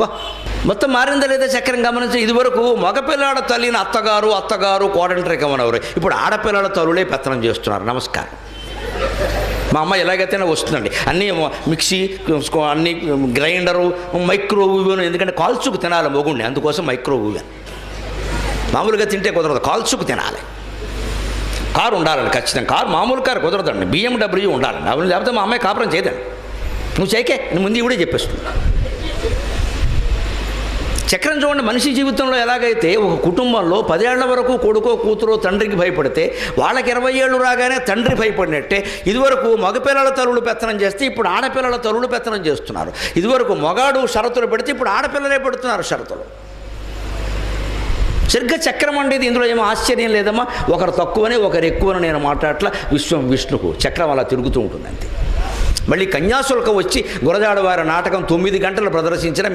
పా మొత్తం మారిందా లేదా చక్రం గమనించి ఇదివరకు మగపిల్లాడ తల్లిని అత్తగారు అత్తగారు కోడంటరి కమనవరు ఇప్పుడు ఆడపిల్లల తల్లులే పెత్తనం చేస్తున్నారు. నమస్కారం. మా అమ్మ ఎలాగైతేనే వస్తుందండి. అన్నీ మిక్సీ అన్ని గ్రైండరు మైక్రోవేవ్ ఎందుకంటే కాల్చుకు తినాలి మొగుండి అందుకోసం మైక్రోవేవ్ మామూలుగా తింటే కుదరదు. కాల్చుకు తినాలి. కారు ఉండాలండి ఖచ్చితంగా. కారు మామూలు కారు కుదరదండి. బిఎండబ్ల్యూ ఉండాలండి అవును లేకపోతే మా అమ్మాయి కాపురం చేయదండి. నువ్వు చేయకే నువ్వు ముందు ఇవిడే చెప్పేస్తున్నా. చక్రం చూడండి మనిషి జీవితంలో ఎలాగైతే ఒక కుటుంబంలో పదేళ్ళ వరకు కొడుకో కూతురో తండ్రికి భయపడితే వాళ్ళకి ఇరవై ఏళ్ళు రాగానే తండ్రి భయపడినట్టే ఇదివరకు మగపిల్లల తరువులు పెత్తనం చేస్తే ఇప్పుడు ఆడపిల్లల తరువులు పెత్తనం చేస్తున్నారు. ఇదివరకు మగాడు షరతులు పెడితే ఇప్పుడు ఆడపిల్లలే పెడుతున్నారు షరతులు. సరిగ్గా చక్రం అనేది ఇందులో ఏమో ఆశ్చర్యం లేదమ్మా. ఒకరు తక్కువని ఒకరు ఎక్కువని నేను మాట్లాడట్ల విశ్వం విష్ణుకు చక్రం అలా తిరుగుతూ ఉంటుంది అంతే మళ్ళీ కన్యాశుల్క వచ్చి గురజాడవారి నాటకం తొమ్మిది గంటలు ప్రదర్శించిన